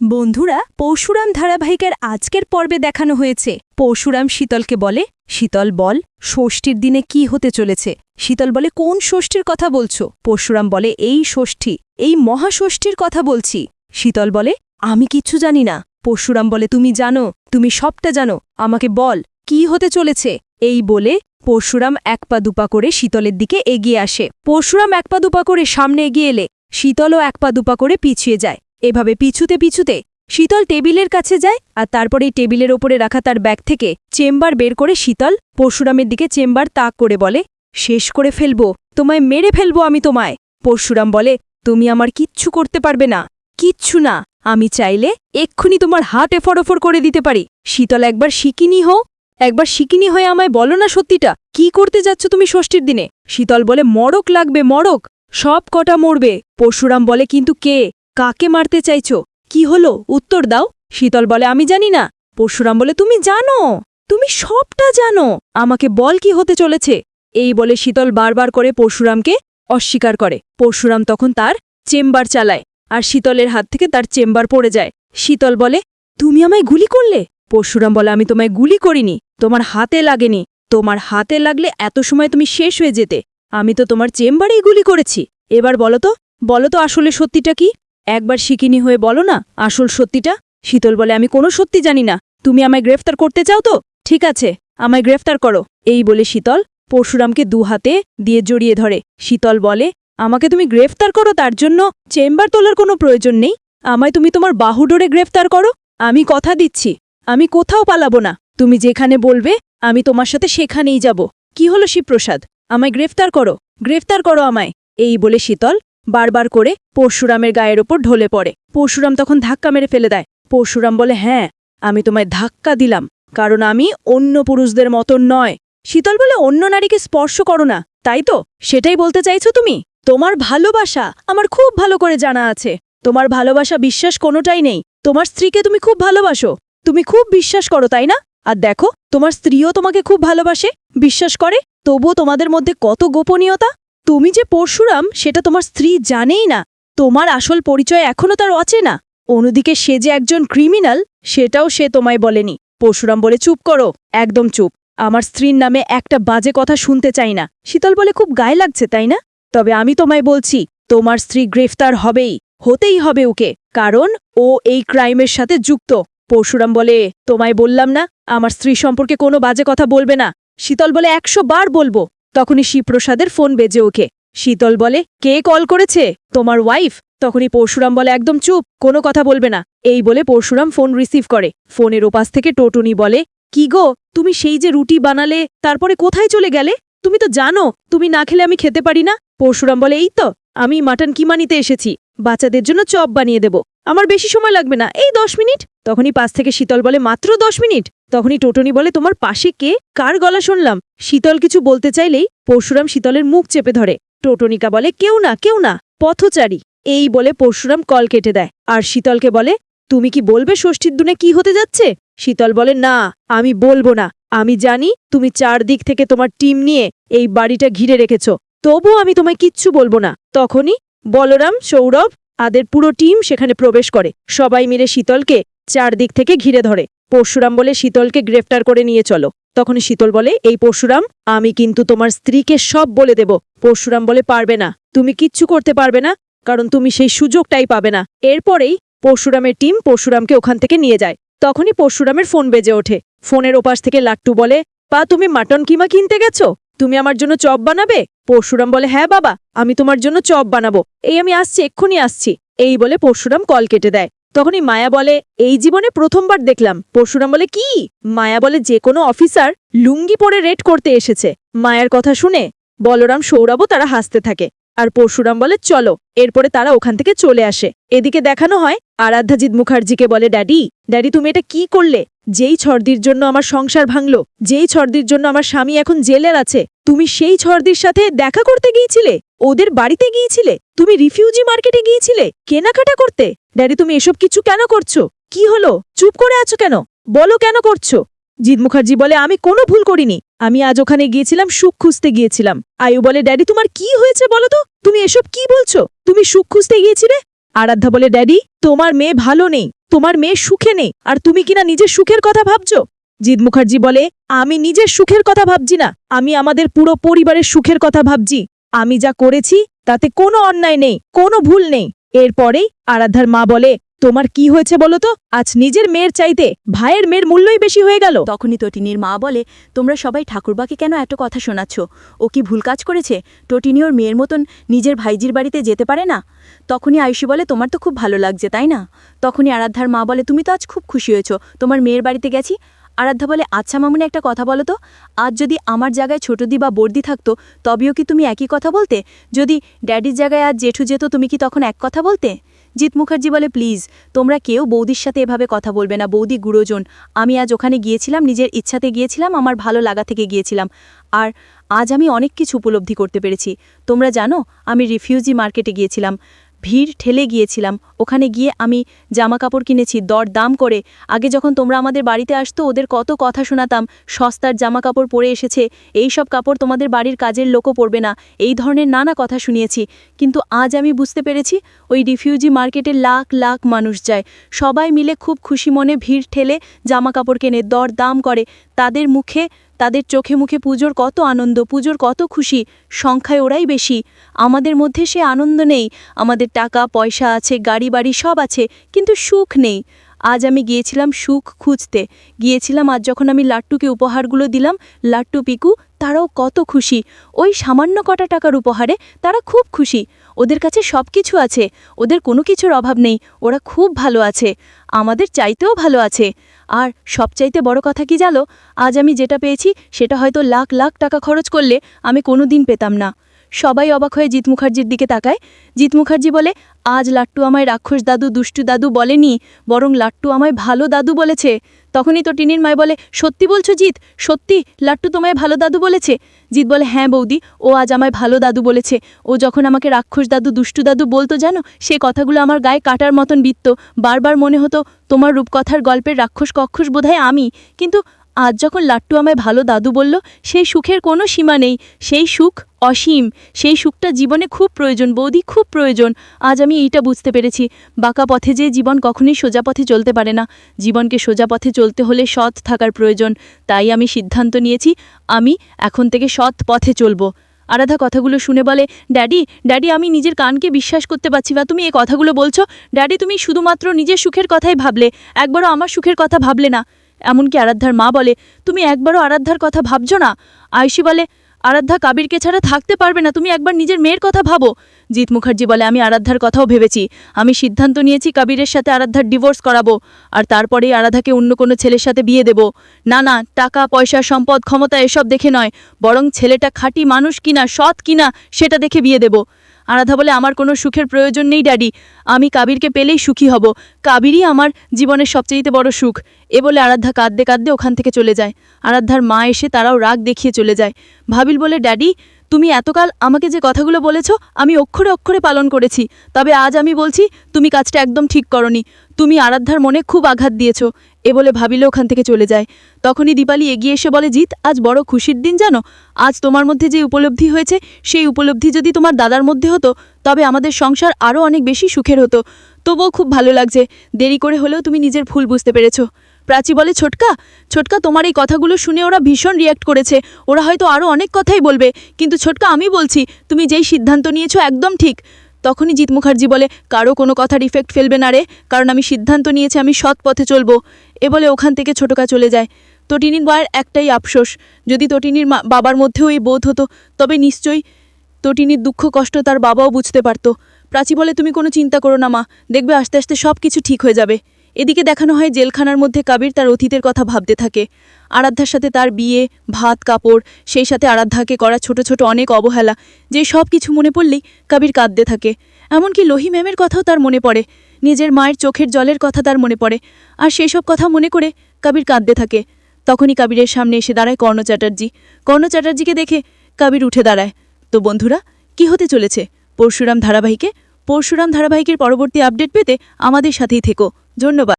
বন্ধুরা, পরশুরাম ধারাবাহিকের আজকের পর্বে দেখানো হয়েছে। পরশুরাম শীতলকে বলে, শীতল, বল, ষষ্ঠীর দিনে কি হতে চলেছে? শীতল বলে, কোন ষষ্ঠীর কথা বলছো? পরশুরাম বলে, এই ষষ্ঠী, এই মহাষষ্ঠীর কথা বলছি। শীতল বলে, আমি কিচ্ছু জানি না। পরশুরাম বলে, তুমি জানো, তুমি সবটা জানো। আমাকে বল, কি হতে চলেছে? এই বলে, পরশুরাম এক পা দুপা করে শীতলের দিকে এগিয়ে আসে। পরশুরাম এক পা দুপা করে সামনে এগিয়ে এলে, শীতলও এক পা দুপা করে পিছিয়ে যায়। এভাবে পিছুতে পিছুতে শীতল টেবিলের কাছে যায় আর তারপরে টেবিলের ওপরে রাখা তার ব্যাগ থেকে চেম্বার বের করে শীতল পরশুরামের দিকে চেম্বার তাক করে বলে, শেষ করে ফেলব, তোমায় মেরে ফেলব আমি তোমায়। পরশুরাম বলে, তুমি আমার কিচ্ছু করতে পারবে না, কিচ্ছু না। আমি চাইলে এক্ষুনি তোমার হাত এফরফর করে দিতে পারি। শীতল, একবার শিকিনি হও, একবার শিকিনি হয়ে আমায় বলো না সত্যিটা। কি করতে যাচ্ছ তুমি ষষ্ঠীর দিনে? শীতল বলে, মরক লাগবে, মরক, সব কটা মরবে। পরশুরাম বলে, কিন্তু কে? কাকে মারতে চাইছো? কি হলো? উত্তর দাও। শীতল বলে, আমি জানি না। পরশুরাম বলে, তুমি জানো। তুমি সবটা জানো। আমাকে বল কি হতে চলেছে। এই বলে শীতল বারবার করে পরশুরামকে অস্বীকার করে। পরশুরাম তখন তার চেম্বার চালায় আর শীতলের হাত থেকে তার চেম্বার পড়ে যায়। শীতল বলে, তুমি আমায় গুলি করলে? পরশুরাম বলে, আমি তোমায় গুলি করিনি। তোমার হাতে লাগেনি। তোমার হাতে লাগলে এত সময় তুমি শেষ হয়ে যেতে। আমি তো তোমার চেম্বারেই গুলি করেছি। এবার বলো তো বলো তো আসলে সত্যিটা কি? একবার শিকিনি হয়ে বলো না আসল সত্যিটা? শীতল বলে, আমি কোনো সত্যি জানি না। তুমি আমায় গ্রেফতার করতে চাও তো? ঠিক আছে, আমায় গ্রেফতার করো। এই বলে শীতল পরশুরামকে দু হাতে দিয়ে জড়িয়ে ধরে। শীতল বলে, আমাকে তুমি গ্রেফতার করো, তার জন্য চেম্বার তোলার কোনো প্রয়োজন নেই। আমায় তুমি তোমার বাহু ডোরে গ্রেফতার করো। আমি কথা দিচ্ছি। আমি কোথাও পালাবো না। তুমি যেখানে বলবে, আমি তোমার সাথে সেখানেই যাব। কি হলো শিবপ্রসাদ? আমায় গ্রেফতার করো। গ্রেফতার করো আমায়। এই বলে শীতল বারবার করে পরশুরামের গায়ের ওপর ঢলে পড়ে। পরশুরাম তখন ধাক্কা মেরে ফেলে দেয়। পরশুরাম বলে হ্যাঁ আমি তোমায় ধাক্কা দিলাম, কারণ আমি অন্য পুরুষদের মতন নয়। শীতল বলে, অন্য নারীকে স্পর্শ করো না, তাই তো? সেটাই বলতে চাইছো তুমি? তোমার ভালোবাসা আমার খুব ভালো করে জানা আছে। তোমার ভালোবাসা বিশ্বাস কোনোটাই নেই। তোমার স্ত্রীকে তুমি খুব ভালোবাসো। তুমি খুব বিশ্বাস করো, তাই না? আর দেখো, তোমার স্ত্রীও তোমাকে খুব ভালোবাসে, বিশ্বাস করে। তবুও তোমাদের মধ্যে কত গোপনীয়তা? তুমি যে পরশুরাম, সেটা তোমার স্ত্রী জানেই না। তোমার আসল পরিচয় এখনও তার অচেনা অন্যদিকে সে যে একজন ক্রিমিনাল, সেটাও সে তোমায় বলেনি। পরশুরাম বলে, চুপ করো, একদম চুপ। আমার স্ত্রীর নামে একটা বাজে কথা শুনতে চাই না। শীতল বলে, খুব গায়ে লাগছে, তাই না? তবে আমি তোমায় বলছি, তোমার স্ত্রী গ্রেফতার হবেই, হতেই হবে ওকে, কারণ ও এই ক্রাইমের সাথে যুক্ত। পরশুরাম বলে, তোমায় বললাম না, আমার স্ত্রী সম্পর্কে কোনো বাজে কথা বলবে না। শীতল বলে, একশো বার বলব। তখনই শিবপ্রসাদের ফোন বেজে ওকে শীতল বলে, কে কল করেছে? তোমার ওয়াইফ তখনই পরশুরাম বলে, একদম চুপ, কোনো কথা বলবে না। এই বলে পরশুরাম ফোন রিসিভ করে। ফোনের ওপাশ থেকে টোটুনি বলে, কি গো, তুমি সেই যে রুটি বানালে, তারপরে কোথায় চলে গেলে? তুমি তো জানো, তুমি না খেলে আমি খেতে পারি না? পরশুরাম বলে, এই তো, আমি মাটন কিমানিতে এসেছি। বাচ্চাদের জন্য চপ বানিয়ে দেব। আমার বেশি সময় লাগবে না। এই দশ মিনিট। তখনই পাশ থেকে শীতল বলে, মাত্র দশ মিনিট? তখনই টোটনি বলে, তোমার পাশে কে? কার গলা শুনলাম? শীতল কিছু বলতে চাইলেই পরশুরাম শীতলের মুখ চেপে ধরে। টোটনিকা বলে, কেউ না কেউ না, পথচারী। এই বলে পরশুরাম কল কেটে দেয়। আর শীতলকে বলে, তুমি কি বলবে ষষ্ঠীর দুনে কি হতে যাচ্ছে? শীতল বলে, না, আমি বলব না। আমি জানি তুমি চারদিক থেকে তোমার টিম নিয়ে এই বাড়িটা ঘিরে রেখেছ। তবু আমি তোমায় কিচ্ছু বলব না। তখনই বলরাম, সৌরভ, আদের পুরো টিম সেখানে প্রবেশ করে। সবাই মিলে শীতলকে চারদিক থেকে ঘিরে ধরে। পরশুরাম বলে, শীতলকে গ্রেফতার করে নিয়ে চলো। তখন শীতল বলে, এই পরশুরাম, আমি কিন্তু তোমার স্ত্রীকে সব বলে দেব। পরশুরাম বলে, পারবে না। তুমি কিচ্ছু করতে পারবে না, কারণ তুমি সেই সুযোগটাই পাবে না। এরপরেই পরশুরামের টিম পরশুরামকে ওখান থেকে নিয়ে যায়। তখনই পরশুরামের ফোন বেজে ওঠে। ফোনের ওপাশ থেকে লাট্টু বলে, পা, তুমি মাটন কিমা কিনতে গেছো? তুমি আমার জন্য চপ বানাবে? পরশুরাম বলে হ্যাঁ বাবা, আমি তোমার জন্য চপ বানাবো। এই আমি আসছি, এক্ষুনি আসছি। এই বলে পরশুরাম কল কেটে দেয়। তখনই মায়া বলে, এই জীবনে প্রথমবার দেখলাম। পরশুরাম বলে, কি? মায়া বলে, যে কোনো অফিসার লুঙ্গি পরে রেড করতে এসেছে। মায়ার কথা শুনে বলরাম সৌরভও তারা হাসতে থাকে। আর পরশুরাম বলে, চলো। এরপরে তারা ওখান থেকে চলে আসে। এদিকে দেখানো হয়, আরাধ্যাজিৎ মুখার্জিকে বলে, ড্যাডি ড্যাডি, তুমি এটা কি করলে? যেই ছর্দির জন্য আমার সংসার ভাঙলো, যেই ছর্দির জন্য আমার স্বামী এখন জেলের আছে, তুমি সেই ছর্দির সাথে দেখা করতে গিয়েছিলে? ওদের বাড়িতে গিয়েছিলে? তুমি রিফিউজি মার্কেটে গিয়েছিলে? কেনাকাটা করতে? ড্যাডি, তুমি এসব কিছু কেন করছ? কি হলো? চুপ করে আছো কেন? বলো কেন করছ? জিৎ মুখার্জি বলে, আমি কোনো ভুল করিনি। আমি আজ ওখানে গিয়েছিলাম, সুখ খুঁজতে গিয়েছিলাম। আয়ু বলে, ড্যাডি, তোমার কি হয়েছে বলো তো? তুমি এসব কি বলছো? তুমি সুখ খুঁজতে গিয়েছিলে? আরাধ্যা বলে, ড্যাডি, তোমার মেয়ে ভালো নেই। তোমার মেয়ে সুখে নেই। আর তুমি কিনা নিজের সুখের কথা ভাবছ? জিৎ মুখার্জি বলে, আমি নিজের সুখের কথা ভাবছি না। আমি আমাদের পুরো পরিবারের সুখের কথা ভাবছি। আমি যা করেছি, তাতে কোনো অন্যায় নেই, কোনো ভুল নেই। এরপরেই আরাধ্যার মা বলে তোমার কি হয়েছে বলো তো? আজ নিজের মেয়ের চাইতে ভাইয়ের মেয়ের মূল্যই বেশি হয়ে গেল। তখনই টটিনির মা বলে, তোমরা সবাই ঠাকুরবাকে কেন এত কথা শোনাচ্ছ? ও কি ভুল কাজ করেছে? টটিনি ওর মেয়ের মতন নিজের ভাইজির বাড়িতে যেতে পারে না? তখনই আয়ুষী বলে, তোমার তো খুব ভালো লাগছে, তাই না? তখনই আরাধ্যার মা বলে, তুমি তো আজ খুব খুশি হয়েছো। তোমার মেয়ের বাড়িতে গেছি? আরাধ্যা বলে আচ্ছা মামুনি, একটা কথা বলো তো। আজ যদি আমার জায়গায় ছোটদি বা বর্দি থাকতো, তবেও কি তুমি একই কথা বলতে? যদি ড্যাডির জায়গায় আজ জেঠু যেত, তুমি কি তখন এক কথা বলতে? জিৎ মুখার্জি বলে, প্লিজ, তোমরা কেউ বৌদির সাথে এভাবে কথা বলবে না। বৌদি গুরুজন, আমি আজ ওখানে গিয়েছিলাম, নিজের ইচ্ছাতে গিয়েছিলাম, আমার ভালো লাগা থেকে গিয়েছিলাম। আর আজ আমি অনেক কিছু উপলব্ধি করতে পেরেছি। তোমরা জানো, আমি রিফিউজি মার্কেটে গিয়েছিলাম। ভিড় ঠেলে গিয়েছিলাম। ওখানে গিয়ে আমি জামা কাপড় কিনেছি দর দাম করে। আগে যখন তোমরা আমাদের বাড়িতে আসতো, ওদের কত কথা শোনাতাম। সস্তার জামা কাপড় পরে এসেছে এই সব কাপড় তোমাদের বাড়ির কাজের লোকও পরবে না। এই ধরনের নানা কথা শুনিয়েছি। কিন্তু আজ আমি বুঝতে পেরেছি, ওই রিফিউজি মার্কেটে লাখ লাখ মানুষ যায়। সবাই মিলে খুব খুশি মনে ভিড় ঠেলে জামা কাপড় কেনে দর দাম করে। তাদের মুখে তাদের চোখে মুখে পুজোর কত আনন্দ, পুজোর কত খুশি, সংখ্যায় ওরাই বেশি। আমাদের মধ্যে সে আনন্দ নেই। আমাদের টাকা, পয়সা আছে, গাড়ি, বাড়ি সব আছে, কিন্তু সুখ নেই। আজ আমি গিয়েছিলাম সুখ খুঁজতে। গিয়েছিলাম, আজ যখন আমি লাট্টুকে উপহারগুলো দিলাম, লাট্টু পিকু, তারাও কত খুশি। ওই সামান্য কটা টাকার উপহারে তারা খুব খুশি। ওদের কাছে সব কিছু আছে। ওদের কোনো কিছুর অভাব নেই। ওরা খুব ভালো আছে। আমাদের চাইতেও ভালো আছে। আর সবচাইতে বড় কথা কি জানো? আজ আমি যেটা পেয়েছি, সেটা হয়তো লাখ লাখ টাকা খরচ করলে আমি কোনো দিন পেতাম না। সবাই অবাক হয়ে জিৎ মুখার্জির দিকে তাকায়। জিৎ মুখার্জি বলে, আজ লাট্টু আমায় রাক্ষস দাদু, দুষ্টু দাদু বলেনি, বরং লাট্টু আমায় ভালো দাদু বলেছে। তখনই তো টিনির মায় বলে, সত্যি বলছো জিৎ? সত্যি? লাট্টু তোমায় ভালো দাদু বলেছে? জিৎ বলে হ্যাঁ বৌদি, ও আজ আমায় ভালো দাদু বলেছে। ও যখন আমাকে রাক্ষস দাদু, দুষ্টু দাদু বলতো জানো, সে কথাগুলো আমার গায়ে কাটার মতন বিত্ত। বারবার মনে হতো, তোমার রূপকথার গল্পের রাক্ষস কক্ষস বোধহয় আমি। কিন্তু আজ যখন লাট্টু আমায় ভালো দাদু বলল, সেই সুখের কোনো সীমা নেই। সেই সুখ অসীম। সেই সুখটা জীবনে খুব প্রয়োজন, বৌদি, খুব প্রয়োজন। আজ আমি এইটা বুঝতে পেরেছি। বাঁকা পথে যে জীবন কখনোই সোজা পথে চলতে পারে না। জীবনকে সোজা পথে চলতে হলে সৎ থাকার প্রয়োজন। তাই আমি সিদ্ধান্ত নিয়েছি, আমি এখন থেকে সৎ পথে চলবো। আরাধা কথাগুলো শুনে বলে, ড্যাডি ড্যাডি, আমি নিজের কানকে বিশ্বাস করতে পারছি বা তুমি এই কথাগুলো বলছো। ড্যাডি, তুমি শুধুমাত্র নিজের সুখের কথাই ভাবলে। একবারও আমার সুখের কথা ভাবলে না। এমনকি আরাধ্যার মা বলে, তুমি একবারও আরাধ্যার কথা ভাবছ না? আয়ুষী বলে, আরাধ্যা কাবিরকে ছাড়া থাকতে পারবে না, তুমি একবার নিজের মেয়ের কথা ভাবো। জিৎ মুখার্জি বলে, আমি আরাধ্যার কথাও ভেবেছি। আমি সিদ্ধান্ত নিয়েছি কাবিরের সাথে আরাধ্যার ডিভোর্স করাবো, আর তারপরেই আরাধাকে অন্য কোনো ছেলের সাথে বিয়ে দেব। না না, টাকা, পয়সা, সম্পদ, ক্ষমতা এসব দেখে নয়, বরং ছেলেটা খাঁটি মানুষ কিনা, সৎ কিনা, সেটা দেখে বিয়ে দেব। আরাধা বলে, আমার কোনো সুখের প্রয়োজন নেই, ড্যাডি। আমি কাবিরকে পেলেই সুখী হব। কাবিরই আমার জীবনের সবচেয়ে বড় সুখ। এ বলে আরাধ্যা কাঁদতে কাঁদতে ওখান থেকে চলে যায়। আরাধ্যার মা এসে তারাও রাগ দেখিয়ে চলে যায়। ভাবিল বলে, ড্যাডি, তুমি এতকাল আমাকে যে কথাগুলো বলেছ, আমি অক্ষরে অক্ষরে পালন করেছি। তবে আজ আমি বলছি, তুমি কাজটা একদম ঠিক করনি। তুমি আরাধ্যার মনে খুব আঘাত দিয়েছ। এ বলে ভাবিলে ওখান থেকে চলে যায়। তখনই দীপালি এগিয়ে এসে বলে, জিৎ, আজ বড় খুশির দিন জানো? আজ তোমার মধ্যে যে উপলব্ধি হয়েছে, সেই উপলব্ধি যদি তোমার দাদার মধ্যে হতো, তবে আমাদের সংসার আরও অনেক বেশি সুখের হতো। তবুও খুব ভালো লাগছে। দেরি করে হলেও তুমি নিজের ভুল বুঝতে পেরেছ। প্রাচী বলে, ছোটকা ছোটকা, তোমার এই কথাগুলো শুনে ওরা ভীষণ রিয়াক্ট করেছে। ওরা হয়তো আরও অনেক কথাই বলবে। কিন্তু ছোটকা, আমি বলছি, তুমি যেই সিদ্ধান্ত নিয়েছো একদম ঠিক। তখনই জিৎ মুখার্জি বলে, কারও কোনো কথার ইফেক্ট ফেলবে না রে, কারণ আমি সিদ্ধান্ত নিয়েছি আমি সৎ পথে চলবো। এ বলে ওখান থেকে ছোটকা চলে যায়। তটিনীর মায়ের একটাই আফসোস, যদি তটিনীর মা বাবার মধ্যেও এই বোধ হতো, তবে নিশ্চয়ই তটিনীর দুঃখ, কষ্ট তার বাবাও বুঝতে পারত। প্রাচী বলে, তুমি কোনো চিন্তা করো না মা, দেখবে আস্তে আস্তে সব কিছু ঠিক হয়ে যাবে। এদিকে দেখানো হয় জেলখানার মধ্যে কাবির তার অতীতের কথা ভাবতে থাকে। আরাধ্যার সাথে তার বিয়ে, ভাত, কাপড়, সেই সাথে আরাধ্যাকে করা ছোট ছোট অনেক অবহেলা, যে সব কিছু মনে পড়লেই কাবির কাঁদতে থাকে। এমনকি লোহি ম্যামের কথাও তার মনে পড়ে, নিজের মায়ের চোখের জলের কথা তার মনে পড়ে, আর সেই সব কথা মনে করে কাবির কাঁদতে থাকে। তখনই কাবিরের সামনে এসে দাঁড়ায় কর্ণ চ্যাটার্জি। কর্ণ চ্যাটার্জিকে দেখে কাবির উঠে দাঁড়ায়। তো বন্ধুরা, কি হতে চলেছে? পরশুরাম ধারাবাহিকে? পরশুরাম ধারাবাহিকের পরবর্তী আপডেট পেতে আমাদের সাথেই থেকো। ধন্যবাদ